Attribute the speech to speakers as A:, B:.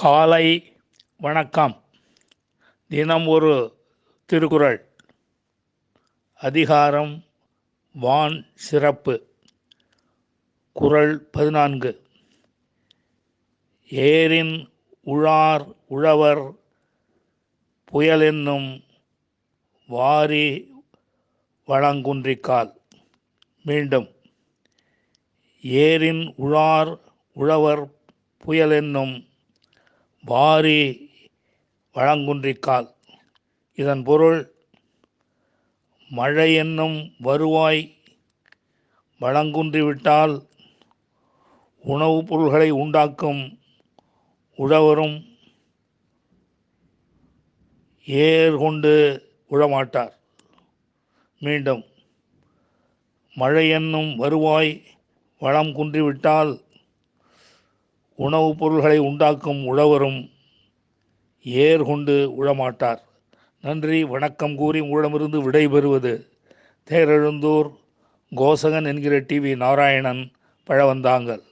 A: காலை வணக்கம். தினம் ஒரு திருக்குறள். அதிகாரம் வான் சிறப்பு. குறள் பதினான்கு. ஏரின் உழார் உழவர் புயலென்னும் வாரி வளங்குன்றிக்கால் மீண்டும் ஏரின் உழார் உழவர் புயலென்னும் வாரி வளங்குன்றிக்கால் இதன் பொருள் மழை என்னும் வருவாய் வளங்குன்றிவிட்டால் உணவுப் பொருள்களை உண்டாக்கும் உழவரும் ஏர் கொண்டு உழமாட்டார். மீண்டும் மழை என்னும் வருவாய் வளம் குன்றிவிட்டால் உணவுப் பொருள்களை உண்டாக்கும் உழவரும் ஏர் கொண்டு உழமாட்டார். நன்றி வணக்கம் கூறி உங்களிடமிருந்து விடைபெறுவது தேரெழுந்தூர் கோசகன் என்கிற டிவி நாராயணன் பழவந்தாங்கள்